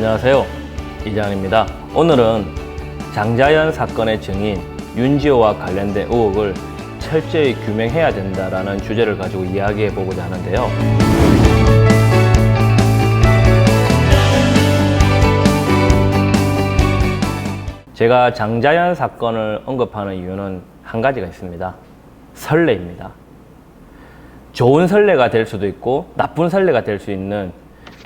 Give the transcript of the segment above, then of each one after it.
안녕하세요. 이장입니다. 오늘은 장자연 사건의 증인 윤지호와 관련된 의혹을 철저히 규명해야 된다라는 주제를 가지고 이야기해 보고자 하는데요. 제가 장자연 사건을 언급하는 이유는 한 가지가 있습니다. 설레입니다. 좋은 설레가 될 수도 있고 나쁜 설레가 될 수 있는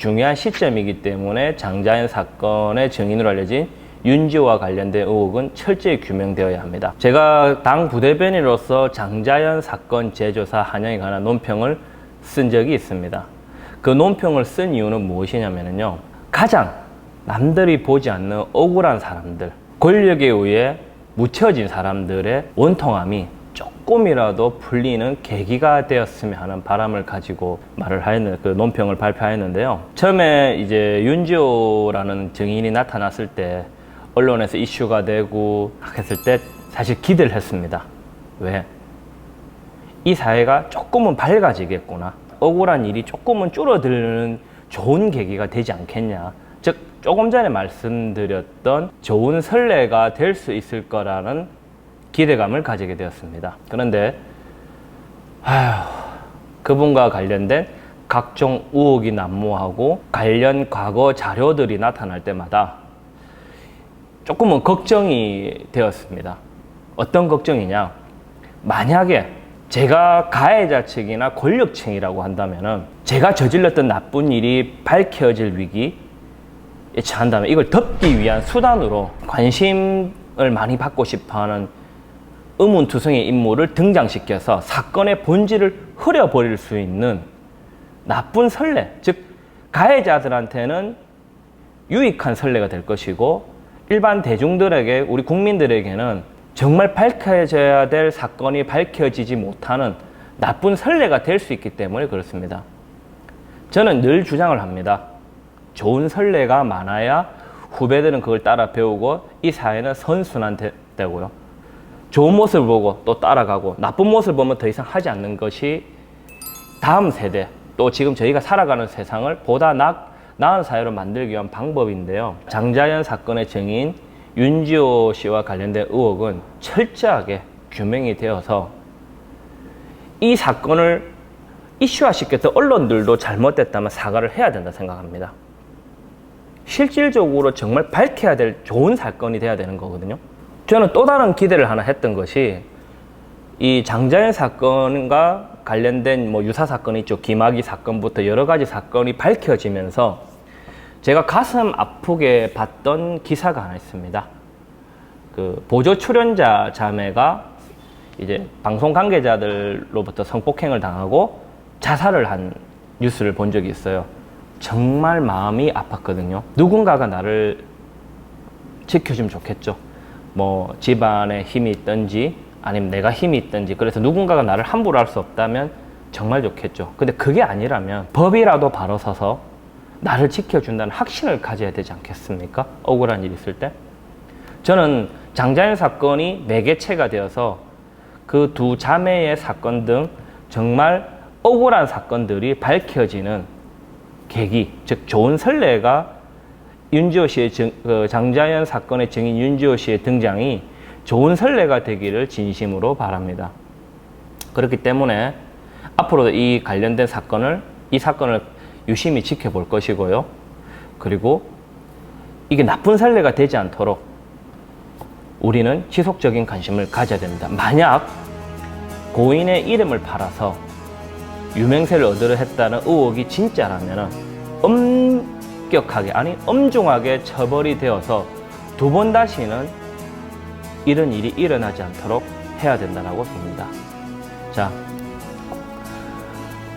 중요한 시점이기 때문에 장자연 사건의 증인으로 알려진 윤지호와 관련된 의혹은 철저히 규명되어야 합니다. 제가 당 부대변인으로서 장자연 사건 재조사 한영에 관한 논평을 쓴 적이 있습니다. 그 논평을 쓴 이유는 무엇이냐면요. 가장 남들이 보지 않는 억울한 사람들, 권력에 의해 묻혀진 사람들의 원통함이 조금이라도 풀리는 계기가 되었으면 하는 바람을 가지고 말을 하였는 그 논평을 발표하였는데요. 처음에 이제 윤지호라는 증인이 나타났을 때 언론에서 이슈가 되고 했을 때 사실 기대를 했습니다. 왜? 이 사회가 조금은 밝아지겠구나. 억울한 일이 조금은 줄어드는 좋은 계기가 되지 않겠냐. 즉, 조금 전에 말씀드렸던 좋은 선례가 될 수 있을 거라는 기대감을 가지게 되었습니다. 그런데, 아휴, 그분과 관련된 각종 의혹이 난무하고 관련 과거 자료들이 나타날 때마다 조금은 걱정이 되었습니다. 어떤 걱정이냐? 만약에 제가 가해자 측이나 권력층이라고 한다면은 제가 저질렀던 나쁜 일이 밝혀질 위기 예측한다면 이걸 덮기 위한 수단으로 관심을 많이 받고 싶어 하는 의문투성의 인물을 등장시켜서 사건의 본질을 흐려버릴 수 있는 나쁜 선례, 즉 가해자들한테는 유익한 선례가 될 것이고 일반 대중들에게 우리 국민들에게는 정말 밝혀져야 될 사건이 밝혀지지 못하는 나쁜 선례가 될 수 있기 때문에 그렇습니다. 저는 늘 주장을 합니다. 좋은 선례가 많아야 후배들은 그걸 따라 배우고 이 사회는 선순환되고요. 좋은 모습을 보고 또 따라가고 나쁜 모습을 보면 더 이상 하지 않는 것이 다음 세대 또 지금 저희가 살아가는 세상을 보다 나, 나은 사회로 만들기 위한 방법인데요. 장자연 사건의 증인 윤지호 씨와 관련된 의혹은 철저하게 규명이 되어서 이 사건을 이슈화시켰던 언론들도 잘못됐다면 사과를 해야 된다 생각합니다. 실질적으로 정말 밝혀야 될 좋은 사건이 돼야 되는 거거든요. 저는 또 다른 기대를 하나 했던 것이 이 장자연 사건과 관련된 뭐 유사 사건이 있죠. 김학의 사건부터 여러 가지 사건이 밝혀지면서 제가 가슴 아프게 봤던 기사가 하나 있습니다. 그 보조 출연자 자매가 이제 방송 관계자들로부터 성폭행을 당하고 자살을 한 뉴스를 본 적이 있어요. 정말 마음이 아팠거든요. 누군가가 나를 지켜주면 좋겠죠. 뭐 집안에 힘이 있든지 아니면 내가 힘이 있든지 그래서 누군가가 나를 함부로 할 수 없다면 정말 좋겠죠. 근데 그게 아니라면 법이라도 바로 서서 나를 지켜준다는 확신을 가져야 되지 않겠습니까? 억울한 일이 있을 때. 저는 장자연 사건이 매개체가 되어서 그 두 자매의 사건 등 정말 억울한 사건들이 밝혀지는 계기, 즉 좋은 선례가 윤지호 씨의 증, 그 장자연 사건의 증인 윤지호 씨의 등장이 좋은 선례가 되기를 진심으로 바랍니다. 그렇기 때문에 앞으로도 이 관련된 사건을 이 사건을 유심히 지켜볼 것이고요. 그리고 이게 나쁜 선례가 되지 않도록 우리는 지속적인 관심을 가져야 됩니다. 만약 고인의 이름을 팔아서 유명세를 얻으려 했다는 의혹이 진짜라면 엄격하게 아니 엄중하게 처벌이 되어서 두 번 다시는 이런 일이 일어나지 않도록 해야 된다고 봅니다. 자,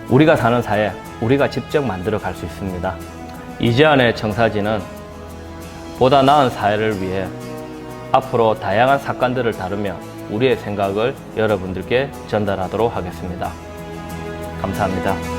우리가 사는 사회, 우리가 직접 만들어 갈 수 있습니다. 이재환의 청사진은 보다 나은 사회를 위해 앞으로 다양한 사건들을 다루며 우리의 생각을 여러분들께 전달하도록 하겠습니다. 감사합니다.